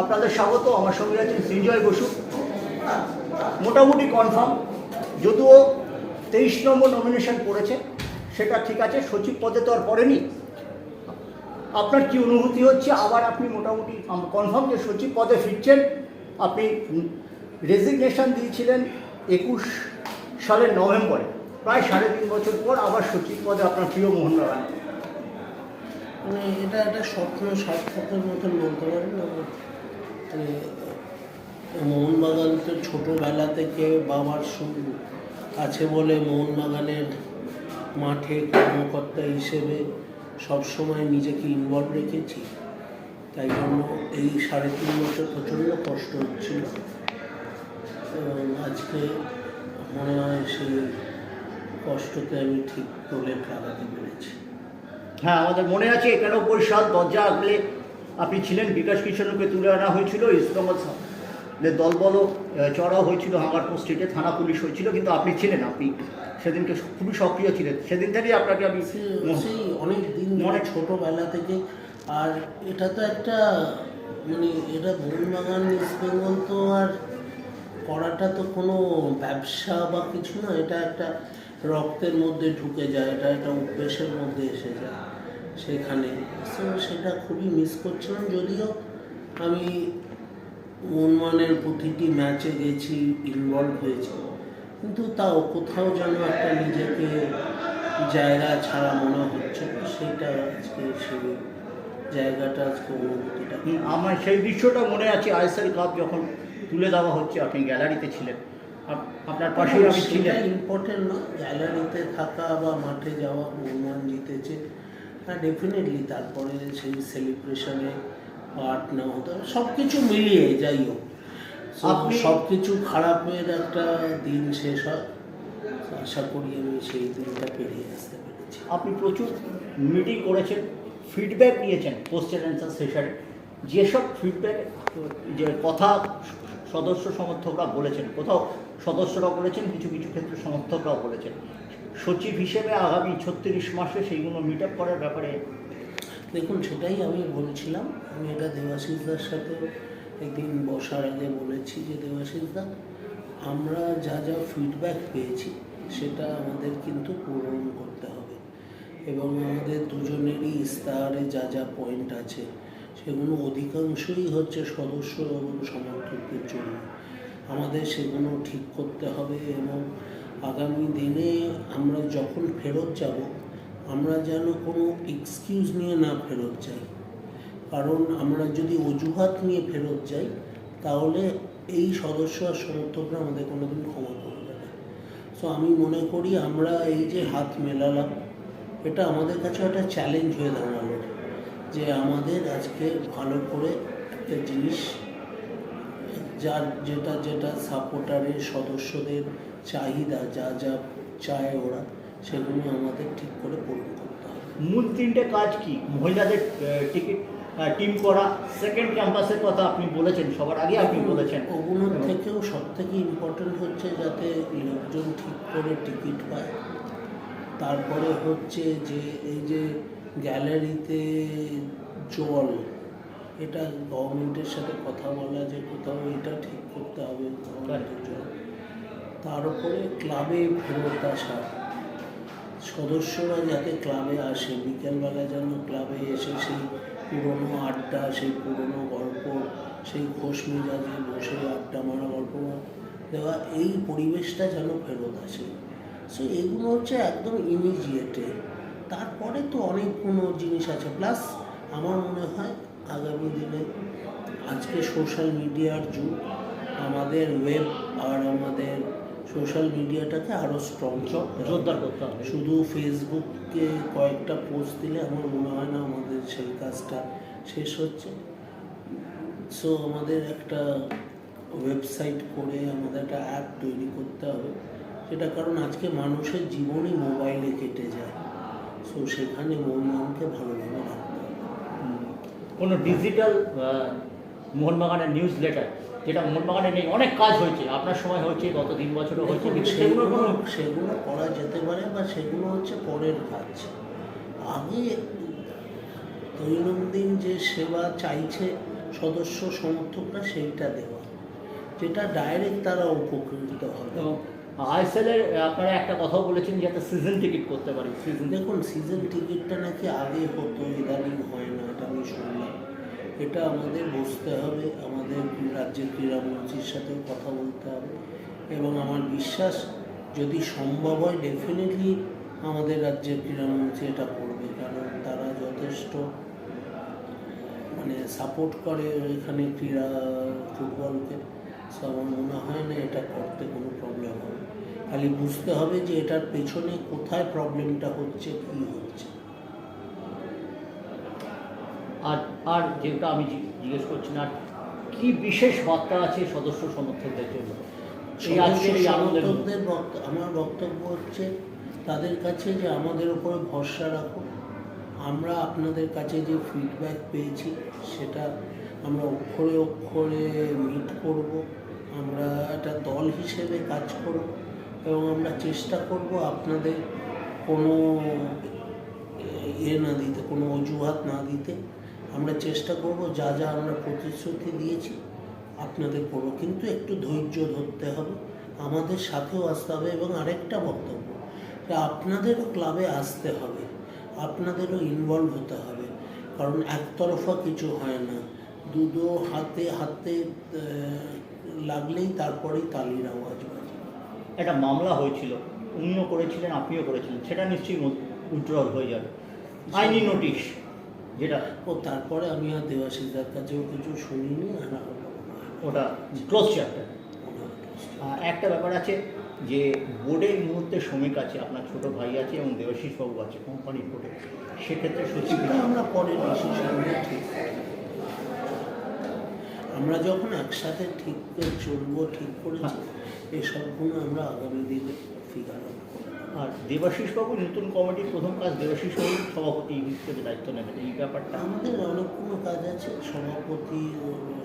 আপনাদের স্বাগত, আমার সঙ্গে আছেন সৃঞ্জয় বসু। মোটামুটি কনফার্ম যদিও তেইশ নম্বর নমিনেশন পড়েছে, সেটা ঠিক আছে, সচিব পদে তো আর পড়েনি। আপনার কি অনুভূতি হচ্ছে? আবার আপনি মোটামুটি কনফার্ম যে সচিব পদে ফিরছেন, আপনি রেজিগনেশন দিয়েছিলেন একুশ সালের নভেম্বরে, প্রায় সাড়ে তিন বছর পর আবার সচিব পদে আপনার প্রিয় মোহন বাগান। মানে এটা একটা স্বপ্ন সার্থকের মতন বলতে পারেন মোহনবাগান তো ছোটোবেলা থেকে বাবার শুরু আছে বলে মোহনবাগানের মাঠে কর্মকর্তা হিসেবে সবসময় নিজেকে ইনভলভ রেখেছি। তাই জন্য এই সাড়ে তিন বছর প্রচণ্ড কষ্ট হচ্ছিল। এবং আজকে মনে হয় সেই কষ্টকে আমি ঠিক তোলে লাগাতে পেরেছি। হ্যাঁ আমাদের মনে আছে একানব্বই সাল দরজা আগলে আপনি ছিলেন বিকাশ কিষণকে তুলে আনা হয়েছিল ইস্টবেঙ্গল দলবল চড়াও হয়েছিল হাঙ্গারপুর স্ট্রিটে থানা পুলিশ হয়েছিল কিন্তু আপনি ছিলেন আপনি সেদিনকে খুবই সক্রিয় ছিলেন। সেদিন থেকেই আপনাকে আমি সেই অনেক দিন ধরে ছোটোবেলা থেকে আর এটা তো একটা মানে এটা মোহনবাগান ইস্ট বেঙ্গল তো আর করাটা তো কোনো ব্যবসা বা কিছু না এটা একটা রক্তের মধ্যে ঢুকে যায় এটা একটা অভ্যেসের মধ্যে এসে যায়। সেখানে। তো সেটা খুবই মিস করছিলাম যদিও আমি মোহনবাগানের প্রতিটি ম্যাচে গেছি ইনভলভ হয়েছি। কিন্তু তাও কোথাও যেন একটা নিজেকে জায়গা ছাড়া মনে হচ্ছে সেটা আজকে সেই জায়গাটা আজকে অনুভূতিটা। আমার সেই দৃশ্যটা মনে আছে আইএসএল কাপ যখন তুলে দেওয়া হচ্ছে আপনি গ্যালারিতে ছিলেন। আপনার পাশেই আমি সেটা ছিলেন ইম্পর্টেন্ট না গ্যালারিতে থাকা বা মাঠে যাওয়া মোহনবাগান জিতেছে। হ্যাঁ ডেফিনেটলি তারপরে সেই সেলিব্রেশনে পার্ট না হতে সব কিছু মিলিয়ে যাই হোক। আপনি- সব কিছু খারাপের একটা দিন শেষ হয়। আশা করি আমি সেই দিনটা পেরিয়ে আসতে পেরেছি। আপনি প্রচুর মিটিং করেছেন ফিডব্যাক নিয়েছেন কোশ্চেন অ্যান্সার সেশনে যেসব ফিডব্যাক যে কথা সদস্য সমর্থকরা বলেছেন কোথাও সদস্যরা বলেছেন কিছু কিছু ক্ষেত্রে সমর্থকরাও বলেছেন সচিব হিসেবে আগামী ছত্রিশ মাসে সেইগুলো মিট আপ করার ব্যাপারে দেখুন, সেটাই আমি বলছিলাম। আমি এটা দেবাশিসদার সাথে একদিন বসার আগে বলেছি যে, দেবাশিসদা, আমরা যা যা ফিডব্যাক পেয়েছি, সেটা আমাদের কিন্তু পূরণ করতে হবে। এবং আমাদের দুজনেরই ইস্তাহারে যা যা পয়েন্ট আছে, সেগুলো অধিকাংশই হচ্ছে সদস্য এবং সমর্থকদের জন্য। আমাদের সেগুলো ঠিক করতে হবে এবং আগামী দিনে আমরা যখন ফেরত যাব, আমরা যেন কোনো এক্সকিউজ নিয়ে না ফেরত যাই। কারণ আমরা যদি অজুহাত নিয়ে ফেরত যাই, তাহলে এই সদস্য আর সমর্থকরা আমাদের কোনোদিন ক্ষমা করবে না। সো আমি মনে করি আমরা এই যে হাত মেলালাম, এটা আমাদের কাছে একটা চ্যালেঞ্জ হয়ে দাঁড়াল যে আমাদের আজকে ভালো করে একটা জিনিস যার যেটা যেটা সাপোর্টারের সদস্যদের চাহিদা যা যা চায় ওরা সেগুলো আমাদের ঠিক করে পূরণ করতে হবে। মূল তিনটে কাজ কি? মহিলাদের টিকিট টিম করা। সেকেন্ড ক্যাম্পাসের কথা আপনি বলেছেন সবার আগে আপনি বলেছেন। ওগুলোর থেকেও সব থেকে ইম্পর্টেন্ট হচ্ছে যাতে লোকজন ঠিক করে টিকিট পায়। তারপরে হচ্ছে যে এই যে গ্যালারিতে জল এটা গভর্নমেন্টের সাথে কথা বলা যে কোথাও এটা ঠিক করতে হবে গভর্নমেন্টের জল তার উপরে ক্লাবে ফেরত আসা। সদস্যরা যাতে ক্লাবে আসে, বিকেলবেলা যেন ক্লাবে এসে সেই পুরনো আড্ডা, সেই পুরনো গল্প, সেই খোশ মেজাজে বসে আড্ডা মারা, গল্প দেওয়া, এই পরিবেশটা যেন ফেরত আসে। সো এগুলো হচ্ছে একদম ইমিডিয়েটে তারপরে তো অনেক কোনো জিনিস আছে। প্লাস আমার মনে হয় আগামী দিনে আজকে সোশ্যাল মিডিয়ার যুগ আমাদের ওয়েব আর আমাদের সোশ্যাল মিডিয়াটাকে আরও স্ট্রং জোরদার করতে হবে। শুধু ফেসবুককে কয়েকটা পোস্ট দিলে আমার মনে হয় না আমাদের সেই কাজটা শেষ হচ্ছে। সো আমাদের একটা ওয়েবসাইট করে আমাদের একটা অ্যাপ তৈরি করতে হবে। সেটা কারণ আজকে মানুষের জীবনই মোবাইলে কেটে যায়। সো সেখানে মন মনকে ভালোভাবে রাখতে। কোনো ডিজিটাল মোহনবাগানের নিউজ লেটার যেটা মোহনবাগানে নেই অনেক কাজ হয়েছে। আপনার সময় হয়েছে গত তিন বছরও হয়েছে সেগুলো সেগুলো কোনো সেগুলো করা যেতে পারে বা সেগুলো হচ্ছে পরের কাজ। আমি দৈনন্দিন যে সেবা চাইছে সদস্য সমর্থকরা সেইটা দেওয়া যেটা ডাইরেক্ট তারা উপকৃত হবে। আইএসএল আপনারা একটা কথাও বলেছেন যে একটা সিজন টিকিট করতে পারি। সিজন দেখুন সিজন টিকিটটা নাকি আগে হতো ইদানিং হয় না, এটা আমি শুনলাম। এটা আমাদের বসতে হবে, আমাদের রাজ্যের ক্রীড়ামন্ত্রীর সাথেও কথা বলতে হবে। এবং আমার বিশ্বাস, যদি সম্ভব হয় ডেফিনেটলি আমাদের রাজ্যের ক্রীড়ামন্ত্রী এটা করবে, কারণ তারা যথেষ্ট মানে সাপোর্ট করে এখানে ক্রীড়া ফুটবলকে সো আমার মনে হয় না এটা করতে কোনো প্রবলেম হবে। খালি বুঝতে হবে যে এটার পেছনে কোথায় প্রবলেমটা হচ্ছে কী হচ্ছে। আর আর যেটা আমি জিজ্ঞেস করছি না কি বিশেষ বার্তা আছে সদস্য সমর্থকদের জন্য। সমর্থকদের আমার বক্তব্য হচ্ছে তাদের কাছে যে আমাদের উপরে ভরসা রাখো আমরা আপনাদের কাছে যে ফিডব্যাক পেয়েছি সেটা আমরা অক্ষরে অক্ষরে মিট করব, আমরা একটা দল হিসেবে কাজ করব এবং আমরা চেষ্টা করব আপনাদের কোনো ইয়ে না দিতে, কোনো অজুহাত না দিতে। আমরা চেষ্টা করব যা যা আমরা প্রতিশ্রুতি দিয়েছি আপনাদের করব। কিন্তু একটু ধৈর্য ধরতে হবে। আমাদের সাথেও আসতে হবে এবং আরেকটা বক্তব্য আপনাদেরও ক্লাবে আসতে হবে, আপনাদেরও ইনভলভ হতে হবে। কারণ একতরফা কিছু হয় না। দুটো হাতে হাতে লাগলেই তারপরেই তালির আওয়াজ বাজে একটা মামলা হয়েছিল অন্য করেছিলেন আপনিও করেছিলেন সেটা নিশ্চয়ই উজ্জ্বল হয়ে যাবে। আইনি নোটিশ যেটা ও তারপরে আমি আর দেবাশিসদার কাছেও কিছু শুনিনি আর ওটা ক্লোজ চ্যাপ্টার একটা ব্যাপার আছে যে বোর্ডের এই মুহূর্তে শ্রমিক আছে আপনার ছোট ভাই আছে এবং দেবাশিস বাবু আছে কোম্পানির বোর্ডে সেক্ষেত্রে সচিব আমরা পরে ঠিক। আমরা যখন একসাথে ঠিক করে চলবো ঠিক করেছি এসবগুলো আমরা আগামী দিনে ফিগার আর দেবাশিস বাবু নতুন কমিটির প্রথম কাজ দেবাশিস বাবু সভাপতি হিসেবে দায়িত্ব নেবেন এই ব্যাপারটা। আমাদের অনেকগুলো কাজ আছে সভাপতি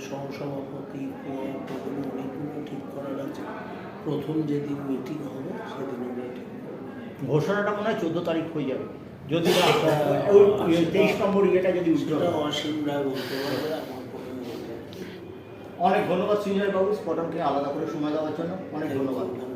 সহসভাপতি অনেকগুলো ঠিক করার আছে। প্রথম যেদিন মিটিং হবে সেদিন আমরা ঘোষণাটা মনে হয় চোদ্দ তারিখ হয়ে যাবে। যদি তেইশ নম্বর ইয়েটা যদি হয়। অসীম রায় বলতে পারবে আমার কোনো মনে নেই। অনেক ধন্যবাদ সঞ্জয় বাবু স্পটনকে আলাদা করে সময় দেওয়ার জন্য। অনেক ধন্যবাদ।